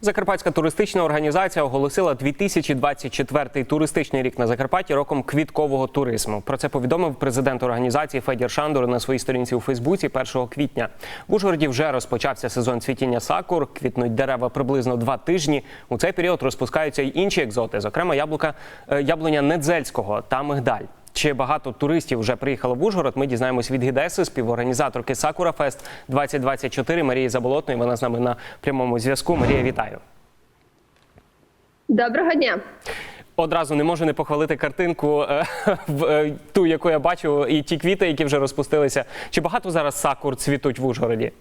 Закарпатська туристична організація оголосила 2024 туристичний рік на Закарпатті роком квіткового туризму. Про це повідомив президент організації Федір Шандор на своїй сторінці у Фейсбуці 1 квітня. В Ужгороді вже розпочався сезон цвітіння сакур. Квітнуть дерева приблизно два тижні. У цей період розпускаються й інші екзоти, зокрема яблука е, яблуня Недзельського та мигдаль. Чи багато туристів вже приїхало в Ужгород? Ми дізнаємось від гідеси, співорганізаторки Сакура Фест 2024 Марії Заболотної. Вона з нами на прямому зв'язку. Марія, вітаю. Доброго дня. Одразу не можу не похвалити картинку, е, е, ту, яку я бачу, і ті квіти, які вже розпустилися. Чи багато зараз сакур цвітуть в Ужгороді?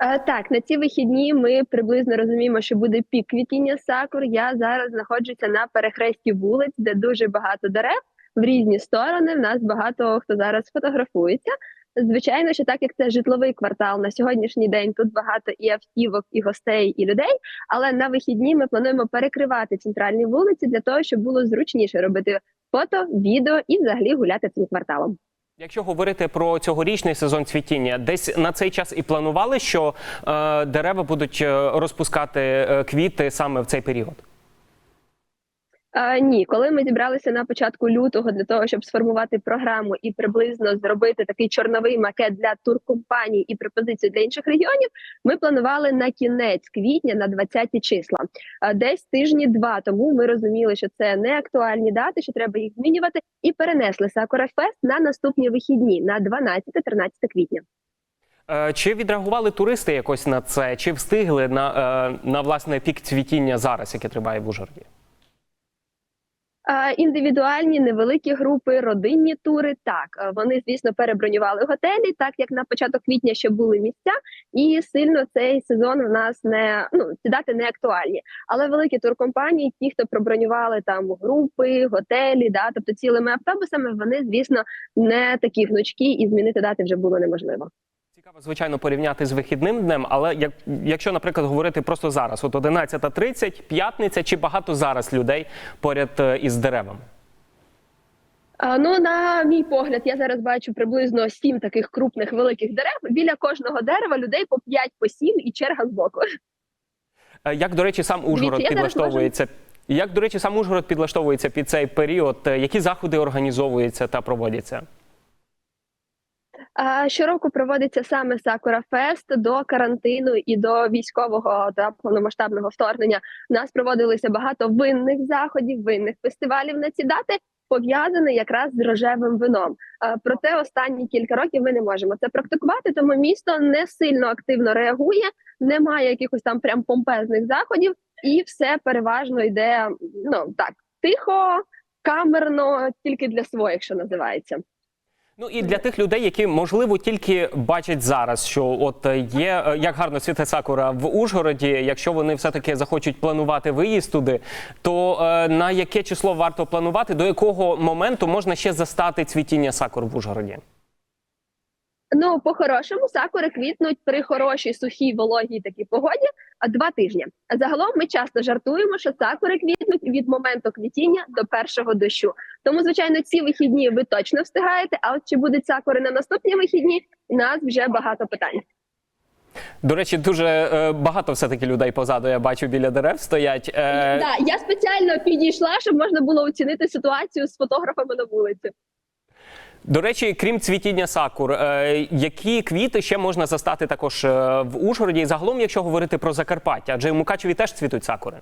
Так, на ці вихідні ми приблизно розуміємо, що буде пік квітіння сакур. Я зараз знаходжуся на перехресті вулиць, де дуже багато дерев в різні сторони. В нас багато хто зараз фотографується. Звичайно, що так як це житловий квартал на сьогоднішній день тут багато і автівок, і гостей, і людей. Але на вихідні ми плануємо перекривати центральні вулиці для того, щоб було зручніше робити фото, відео і взагалі гуляти цим кварталом. Якщо говорити про цьогорічний сезон цвітіння, десь на цей час і планували, що е, дерева будуть е, розпускати е, квіти саме в цей період. А, ні, коли ми зібралися на початку лютого для того, щоб сформувати програму і приблизно зробити такий чорновий макет для туркомпаній і пропозицію для інших регіонів, ми планували на кінець квітня на 20 числа. Десь тижні два тому ми розуміли, що це не актуальні дати, що треба їх змінювати, і перенесли Сакура Фест на наступні вихідні на 12-13 квітня. Чи відреагували туристи якось на це? Чи встигли на, е, на власне пік цвітіння зараз, яке триває в Ужгороді? Індивідуальні невеликі групи, родинні тури. Так вони звісно перебронювали готелі, так як на початок квітня ще були місця, і сильно цей сезон в нас не ну ці дати не актуальні. Але великі туркомпанії, ті, хто пробронювали там групи, готелі, да, тобто цілими автобусами, вони звісно не такі гнучкі, і змінити дати вже було неможливо. Цікаво, звичайно, порівняти з вихідним днем, але як, якщо, наприклад, говорити просто зараз, от 11.30, п'ятниця, чи багато зараз людей поряд е, із деревами? Ну, на мій погляд, я зараз бачу приблизно сім таких крупних великих дерев. Біля кожного дерева людей по 5 по 7 і черга збоку. Е, Як, до речі, сам Ужгород підлаштовується? Як, до речі, сам Ужгород підлаштовується під цей період? Е, Які заходи організовуються та проводяться? Щороку проводиться саме Сакура Фест до карантину і до військового та повномасштабного вторгнення. У нас проводилося багато винних заходів, винних фестивалів на ці дати. Пов'язаний якраз з рожевим вином. Проте останні кілька років ми не можемо це практикувати, тому місто не сильно активно реагує, немає якихось там прям помпезних заходів, і все переважно йде ну так тихо, камерно, тільки для своїх, що називається. Ну і для тих людей, які можливо тільки бачать зараз, що от е, є е, як гарно світе сакура в Ужгороді. Якщо вони все таки захочуть планувати виїзд туди, то е, на яке число варто планувати? До якого моменту можна ще застати цвітіння сакур в Ужгороді? Ну, по-хорошому, сакури квітнуть при хорошій сухій вологій такій погоді два тижні. А загалом ми часто жартуємо, що сакури квітнуть від моменту квітіння до першого дощу. Тому, звичайно, ці вихідні ви точно встигаєте. А от чи будуть сакури на наступні вихідні? У нас вже багато питань. До речі, дуже е, багато все таки людей позаду. Я бачу біля дерев стоять. Е, Да, я спеціально підійшла, щоб можна було оцінити ситуацію з фотографами на вулиці. До речі, крім цвітіння сакур, е, які квіти ще можна застати також е, в Ужгороді? І загалом, якщо говорити про Закарпаття, адже в Мукачеві теж цвітуть сакури.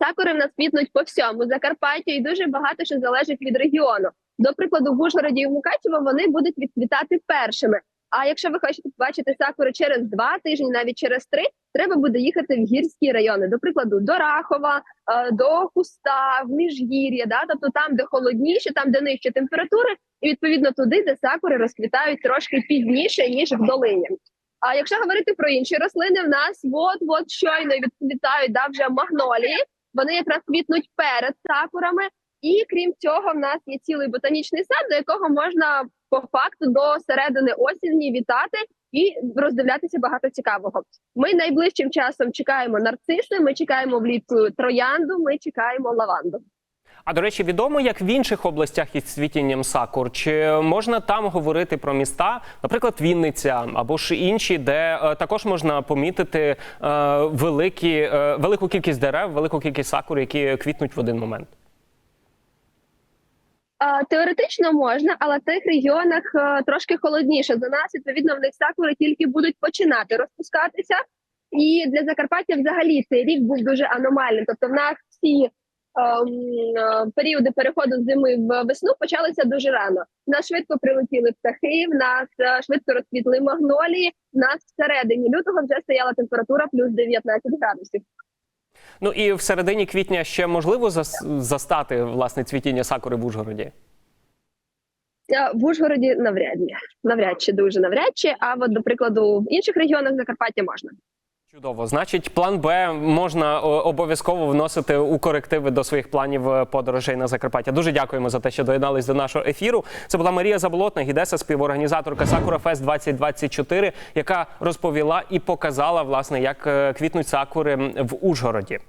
Сакури в нас квітнуть по всьому Закарпаттю, і дуже багато що залежить від регіону. До прикладу, в Ужгороді і в Мукачево вони будуть відквітати першими. А якщо ви хочете побачити сакури через два тижні, навіть через три, треба буде їхати в гірські райони. До прикладу, до Рахова, е, до Хуста, в Міжгір'я, да? тобто там, де холодніше, там де нижчі температури, і відповідно туди, де сакури розквітають трошки пізніше ніж в долині. А якщо говорити про інші рослини, в нас от от щойно відквітають да, вже магнолії. Вони якраз квітнуть перед сакурами. І крім цього, в нас є цілий ботанічний сад, до якого можна по факту до середини осені вітати і роздивлятися багато цікавого. Ми найближчим часом чекаємо нарциси. Ми чекаємо влітку троянду. Ми чекаємо лаванду. А до речі, відомо, як в інших областях із цвітінням сакур? Чи можна там говорити про міста, наприклад, Вінниця або ж інші, де е, також можна помітити е, великі, е, велику кількість дерев, велику кількість сакур, які квітнуть в один момент? Теоретично можна, але в тих регіонах е, трошки холодніше за нас. Відповідно, в них сакури тільки будуть починати розпускатися. І для Закарпаття взагалі цей рік був дуже аномальним. Тобто, в нас всі ем, е, періоди переходу з зими в весну почалися дуже рано. В нас швидко прилетіли птахи, в нас е, швидко розквітли магнолії. В нас всередині лютого вже стояла температура плюс 19 градусів. Ну і в середині квітня ще можливо зас- застати власне цвітіння сакури в Ужгороді? Е, В Ужгороді навряд ли. навряд чи дуже навряд чи. А от, до прикладу, в інших регіонах Закарпаття можна. Чудово. Значить, план Б можна обов'язково вносити у корективи до своїх планів е, подорожей на Закарпаття. Дуже дякуємо за те, що доєднались до нашого ефіру. Це була Марія Заболотна, гідеса, співорганізаторка Сакура Фест 2024, яка розповіла і показала власне, як е, квітнуть сакури в Ужгороді.